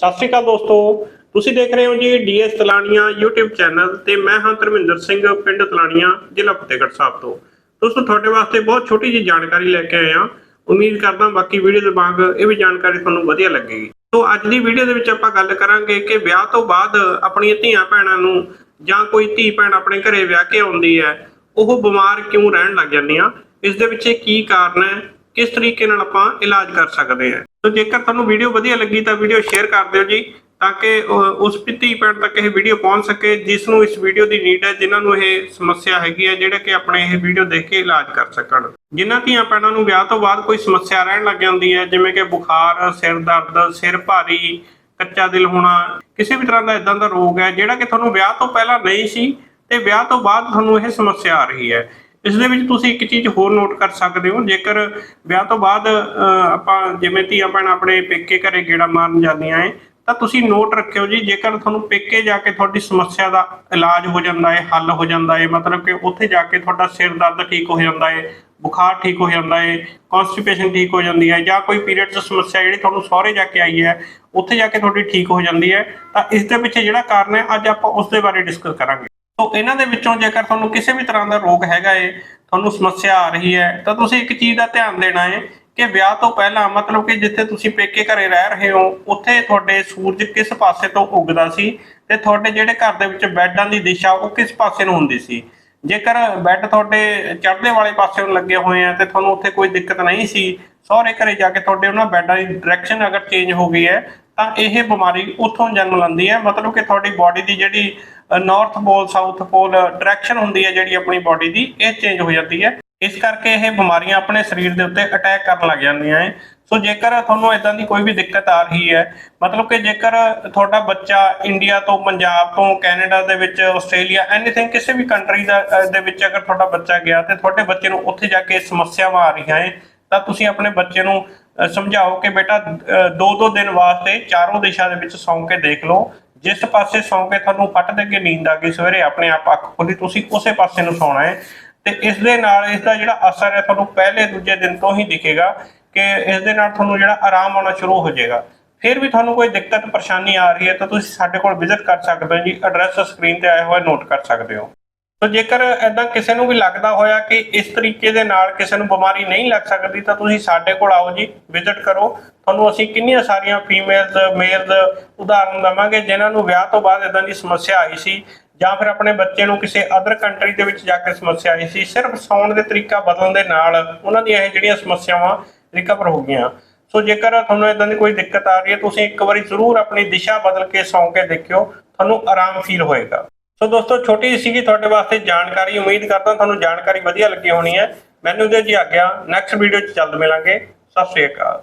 ਸਤਿ ਸ਼੍ਰੀ ਅਕਾਲ ਦੋਸਤੋ। ਤੁਸੀਂ ਦੇਖ ਰਹੇ ਹੋ ਜੀ ਡੀਐਸ ਤਲਾਣੀਆਂ YouTube ਚੈਨਲ ਤੇ ਮੈਂ ਹਾਂ ਧਰਮਿੰਦਰ ਸਿੰਘ, ਪਿੰਡ ਤਲਾਣੀਆਂ ਜ਼ਿਲ੍ਹਾ ਫਤਿਹਗੜ੍ਹ ਸਾਹਿਬ ਤੋਂ। ਦੋਸਤੋ, ਤੁਹਾਡੇ ਵਾਸਤੇ ਬਹੁਤ ਛੋਟੀ ਜਿਹੀ ਜਾਣਕਾਰੀ ਲੈ ਕੇ ਆਏ ਹਾਂ। ਉਮੀਦ ਕਰਦਾ ਬਾਕੀ ਵੀਡੀਓ ਦੇ ਵਾਂਗ ਇਹ ਵੀ ਜਾਣਕਾਰੀ ਤੁਹਾਨੂੰ ਵਧੀਆ ਲੱਗੇਗੀ। ਸੋ ਅੱਜ ਦੀ ਵੀਡੀਓ ਦੇ ਵਿੱਚ ਆਪਾਂ ਗੱਲ ਕਰਾਂਗੇ ਕਿ ਵਿਆਹ ਤੋਂ ਬਾਅਦ ਆਪਣੀਆਂ ਧੀਆਂ ਭੈਣਾਂ ਨੂੰ ਜਾਂ ਕੋਈ ਧੀ ਭੈਣ ਆਪਣੇ ਘਰੇ ਵਿਆਹ ਕੇ ਆਉਂਦੀ ਹੈ, ਉਹ ਬਿਮਾਰ ਕਿਉਂ ਰਹਿਣ ਲੱਗ ਜਾਂਦੀਆਂ? ਇਸ ਦੇ ਪਿੱਛੇ ਕੀ ਕਾਰਨ ਹੈ? ਕਿਸ ਤਰੀਕੇ ਨਾਲ ਆਪਾਂ ਇਲਾਜ ਕਰ ਸਕਦੇ ਹਾਂ। ਤੋ ਜੇਕਰ ਤੁਹਾਨੂੰ ਵੀਡੀਓ ਵਧੀਆ ਲੱਗੀ ਤਾਂ ਵੀਡੀਓ ਸ਼ੇਅਰ ਕਰ ਦਿਓ ਜੀ, ਤਾਂ ਕਿ ਉਸ ਧੀ ਭੈਣ ਤੱਕ ਇਹ ਵੀਡੀਓ ਪਹੁੰਚ ਸਕੇ ਜਿਸ ਨੂੰ ਇਸ ਵੀਡੀਓ ਦੀ ਨੀਡ ਹੈ, ਜਿਨ੍ਹਾਂ ਨੂੰ ਇਹ ਸਮੱਸਿਆ ਹੈਗੀ ਹੈ, ਜਿਹੜੇ ਕਿ ਆਪਣੇ ਇਹ ਵੀਡੀਓ ਦੇਖ ਕੇ ਇਲਾਜ ਕਰ ਸਕਣ। ਜਿਨ੍ਹਾਂ ਧੀਆਂ ਭੈਣਾਂ ਨੂੰ ਵਿਆਹ ਤੋਂ ਬਾਅਦ ਕੋਈ ਸਮੱਸਿਆ ਰਹਿਣ ਲੱਗ ਜਾਂਦੀ ਹੈ, ਜਿਵੇਂ ਕਿ ਬੁਖਾਰ, ਸਿਰ ਦਰਦ, ਸਿਰ ਭਾਰੀ, ਕੱਚਾ ਦਿਲ ਹੋਣਾ, ਕਿਸੇ ਵੀ ਤਰ੍ਹਾਂ ਦਾ ਇਦਾਂ ਦਾ ਰੋਗ ਹੈ, ਜਿਹੜਾ ਕਿ ਤੁਹਾਨੂੰ ਵਿਆਹ ਤੋਂ ਪਹਿਲਾਂ ਨਹੀਂ ਸੀ, ਤੇ ਵਿਆਹ ਤੋਂ ਬਾਅਦ ਤੁਹਾਨੂੰ ਇਹ ਸਮੱਸਿਆ ਆ ਰਹੀ ਹੈ। ਇਸ ਦੇ ਵਿੱਚ ਤੁਸੀਂ ਇੱਕ ਚੀਜ਼ ਹੋਰ ਨੋਟ ਕਰ ਸਕਦੇ ਹੋ, ਜੇਕਰ ਵਿਆਹ ਤੋਂ ਬਾਅਦ ਆਪਾਂ ਜਿਵੇਂ ਧੀਆਂ ਭੈਣਾਂ ਆਪਣੇ ਪੇਕੇ ਘਰੇ ਗੇੜਾ ਮਾਰਨ ਜਾਂਦੀਆਂ ਹੈ ਤਾਂ ਤੁਸੀਂ ਨੋਟ ਰੱਖਿਓ ਜੀ, ਜੇਕਰ ਤੁਹਾਨੂੰ ਪੇਕੇ ਜਾ ਕੇ ਤੁਹਾਡੀ ਸਮੱਸਿਆ ਦਾ ਇਲਾਜ ਹੋ ਜਾਂਦਾ ਹੈ ਹੱਲ ਹੋ ਜਾਂਦਾ ਹੈ ਮਤਲਬ ਕਿ ਉੱਥੇ ਜਾ ਕੇ ਤੁਹਾਡਾ ਸਿਰ ਦਰਦ ਠੀਕ ਹੋ ਜਾਂਦਾ ਹੈ ਬੁਖਾਰ ਠੀਕ ਹੋ ਜਾਂਦਾ ਹੈ ਕਨਸਟੀਪੇਸ਼ਨ ਠੀਕ ਹੋ ਜਾਂਦੀ ਹੈ ਜਾਂ ਕੋਈ ਪੀਰੀਅਡ 'ਚ ਸਮੱਸਿਆ ਜਿਹੜੀ ਤੁਹਾਨੂੰ ਸਹੁਰੇ ਜਾ ਕੇ ਆਈ ਹੈ ਉੱਥੇ ਜਾ ਕੇ ਤੁਹਾਡੀ ਠੀਕ ਹੋ ਜਾਂਦੀ ਹੈ ਤਾਂ ਇਸ ਦੇ ਪਿੱਛੇ ਜਿਹੜਾ ਕਾਰਨ ਹੈ, ਅੱਜ ਆਪਾਂ ਉਸ ਦੇ ਬਾਰੇ ਡਿਸਕਸ ਕਰਾਂਗੇ। ਤੋ ਇਹਨਾਂ ਦੇ ਵਿੱਚੋਂ ਜੇਕਰ ਤੁਹਾਨੂੰ ਕਿਸੇ ਵੀ ਤਰ੍ਹਾਂ ਦਾ ਰੋਗ ਹੈਗਾ ਏ, ਤੁਹਾਨੂੰ ਸਮੱਸਿਆ ਆ ਰਹੀ ਹੈ, ਤਾਂ ਤੁਸੀਂ ਇੱਕ ਚੀਜ਼ ਦਾ ਧਿਆਨ ਦੇਣਾ ਹੈ ਕਿ ਵਿਆਹ ਤੋਂ ਪਹਿਲਾਂ ਮਤਲਬ ਕਿ ਜਿੱਥੇ ਤੁਸੀਂ ਪੇਕੇ ਘਰੇ ਰਹਿ ਰਹੇ ਹੋ, ਉੱਥੇ ਤੁਹਾਡੇ ਸੂਰਜ ਕਿਸ ਪਾਸੇ ਤੋਂ ਉੱਗਦਾ ਸੀ ਤੇ ਤੁਹਾਡੇ ਜਿਹੜੇ ਘਰ ਦੇ ਵਿੱਚ ਬੈੱਡਾਂ ਦੀ ਦਿਸ਼ਾ ਉਹ ਕਿਸ ਪਾਸੇ ਨੂੰ ਹੁੰਦੀ ਸੀ। ਜੇਕਰ ਬੈੱਡ ਤੁਹਾਡੇ ਚੜ੍ਹਦੇ ਵਾਲੇ ਪਾਸੇ ਨੂੰ ਲੱਗੇ ਹੋਏ ਆ ਤੇ ਤੁਹਾਨੂੰ ਉੱਥੇ ਕੋਈ ਦਿੱਕਤ ਨਹੀਂ ਸੀ, ਸਹੁਰੇ ਘਰੇ ਜਾ ਕੇ ਤੁਹਾਡੇ ਉਹਨਾਂ ਬੈੱਡਾਂ ਦੀ ਡਾਇਰੈਕਸ਼ਨ ਅਗਰ ਚੇਂਜ ਹੋ ਗਈ ਹੈ ਤਾਂ ਇਹ ਬਿਮਾਰੀ ਉੱਥੋਂ ਜਨਮ ਲੈਂਦੀ ਹੈ। ਮਤਲਬ ਕਿ ਤੁਹਾਡੀ ਬਾਡੀ ਦੀ ਜਿਹੜੀ north pole south pole direction ਹੁੰਦੀ ਹੈ ਜਿਹੜੀ ਆਪਣੀ ਬਾਡੀ ਦੀ, ਇਹ ਚੇਂਜ ਹੋ ਜਾਂਦੀ ਹੈ। ਇਸ ਕਰਕੇ ਇਹ ਬਿਮਾਰੀਆਂ ਆਪਣੇ ਸਰੀਰ ਦੇ ਉੱਤੇ ਅਟੈਕ ਕਰਨ ਲੱਗ ਜਾਂਦੀਆਂ ਹੈ ਸੋ ਜੇਕਰ ਤੁਹਾਨੂੰ ਇਦਾਂ ਦੀ ਕੋਈ ਵੀ ਦਿੱਕਤ ਆ ਰਹੀ ਹੈ, ਮਤਲਬ ਕਿ ਜੇਕਰ ਤੁਹਾਡਾ ਬੱਚਾ ਇੰਡੀਆ ਤੋਂ, ਪੰਜਾਬ ਤੋਂ ਕੈਨੇਡਾ ਦੇ ਵਿੱਚ ਆਸਟ੍ਰੇਲੀਆ ਐਨੀਥਿੰਗ ਕਿਸੇ ਵੀ ਕੰਟਰੀ ਦਾ ਦੇ ਵਿੱਚ ਅਗਰ ਤੁਹਾਡਾ ਬੱਚਾ ਗਿਆ ਤੇ ਤੁਹਾਡੇ ਬੱਚੇ ਨੂੰ ਉੱਥੇ ਜਾ ਕੇ ਸਮੱਸਿਆਵਾਂ ਆ ਰਹੀਆਂ ਹੈ ਤਾਂ ਤੁਸੀਂ ਆਪਣੇ ਬੱਚੇ ਨੂੰ ਸਮਝਾਓ ਕਿ ਬੇਟਾ ਦੋ ਦੋ ਦਿਨ ਵਾਸਤੇ ਚਾਰੋਂ ਦਿਸ਼ਾ ਦੇ ਵਿੱਚ ਸੌਂ ਕੇ ਦੇਖ ਲਓ। ਜਿਸ ਪਾਸੇ ਸੌਂ ਕੇ ਤੁਹਾਨੂੰ ਫੱਟ ਦੇ ਕੇ ਨੀਂਦ ਆ ਗਈ ਸਵੇਰੇ, ਆਪਣੇ ਆਪ ਅੱਖ ਖੋਲੀ, ਤੁਸੀਂ ਉਸੇ ਪਾਸੇ ਨੂੰ ਸੌਣਾ ਹੈ। ਤੇ ਇਸ ਦੇ ਨਾਲ ਇਸ ਦਾ ਜਿਹੜਾ ਅਸਰ ਹੈ ਤੁਹਾਨੂੰ ਪਹਿਲੇ ਦੂਜੇ ਦਿਨ ਤੋਂ ਹੀ ਦਿਖੇਗਾ ਕਿ ਇਸ ਦੇ ਨਾਲ ਤੁਹਾਨੂੰ ਜਿਹੜਾ ਆਰਾਮ ਆਉਣਾ ਸ਼ੁਰੂ ਹੋ ਜਾਏਗਾ। ਫਿਰ ਵੀ ਤੁਹਾਨੂੰ ਕੋਈ ਦਿੱਕਤ, ਪਰੇਸ਼ਾਨੀ ਆ ਰਹੀ ਹੈ ਤਾਂ ਤੁਸੀਂ ਸਾਡੇ ਕੋਲ ਵਿਜ਼ਿਟ ਕਰ ਸਕਦੇ ਹੋ ਜੀ ਐਡਰੈਸ ਸਕਰੀਨ ਤੇ ਆਇਆ ਹੋਇਆ ਨੋਟ ਕਰ ਸਕਦੇ ਹੋ। ਸੋ ਜੇਕਰ ਐਦਾਂ ਕਿਸੇ ਨੂੰ ਵੀ ਲੱਗਦਾ ਹੋਇਆ ਕਿ ਇਸ ਤਰੀਕੇ ਦੇ ਨਾਲ ਕਿਸੇ ਨੂੰ ਬਿਮਾਰੀ ਨਹੀਂ ਲੱਗ ਸਕਦੀ, ਤਾਂ ਤੁਸੀਂ ਸਾਡੇ ਕੋਲ ਆਓ ਜੀ ਵਿਜ਼ਿਟ ਕਰੋ। ਤੁਹਾਨੂੰ ਅਸੀਂ ਕਿੰਨੀਆਂ ਸਾਰੀਆਂ ਫੀਮੇਲਸ ਮੇਲਸ ਉਦਾਹਰਨ ਦਵਾਂਗੇ, ਜਿਨ੍ਹਾਂ ਨੂੰ ਵਿਆਹ ਤੋਂ ਬਾਅਦ ਇਦਾਂ ਦੀ ਸਮੱਸਿਆ ਆਈ ਸੀ, ਜਾਂ ਫਿਰ ਆਪਣੇ ਬੱਚੇ ਨੂੰ ਕਿਸੇ ਅਦਰ ਕੰਟਰੀ ਦੇ ਵਿੱਚ ਜਾ ਕੇ ਸਮੱਸਿਆ ਆਈ ਸੀ, ਸਿਰਫ ਸੌਣ ਦੇ ਤਰੀਕਾ ਬਦਲਣ ਦੇ ਨਾਲ ਉਹਨਾਂ ਦੀਆਂ ਇਹ ਜਿਹੜੀਆਂ ਸਮੱਸਿਆਵਾਂ ਰਿਕਵਰ ਹੋ ਗਈਆਂ। ਸੋ ਜੇਕਰ ਤੁਹਾਨੂੰ ਇਦਾਂ ਦੀ ਕੋਈ ਦਿੱਕਤ ਆ ਰਹੀ ਹੈ, ਤੁਸੀਂ ਇੱਕ ਵਾਰੀ ਜ਼ਰੂਰ ਆਪਣੀ ਦਿਸ਼ਾ ਬਦਲ ਕੇ ਸੌਂ ਕੇ ਦੇਖਿਓ, ਤੁਹਾਨੂੰ ਆਰਾਮ ਫੀਲ ਹੋਏਗਾ। ਸੋ ਦੋਸਤੋ, ਛੋਟੀ ਸੀਗੀ ਤੁਹਾਡੇ ਵਾਸਤੇ ਜਾਣਕਾਰੀ। ਉਮੀਦ ਕਰਦਾ ਤੁਹਾਨੂੰ ਜਾਣਕਾਰੀ ਵਧੀਆ ਲੱਗੀ ਹੋਣੀ ਹੈ। ਮੈਨੂੰ ਦੇ ਜੀ ਆਗਿਆ। ਨੈਕਸਟ ਵੀਡੀਓ 'ਚ ਜਲਦ ਮਿਲਾਂਗੇ। ਸਤਿ ਸ਼੍ਰੀ ਅਕਾਲ।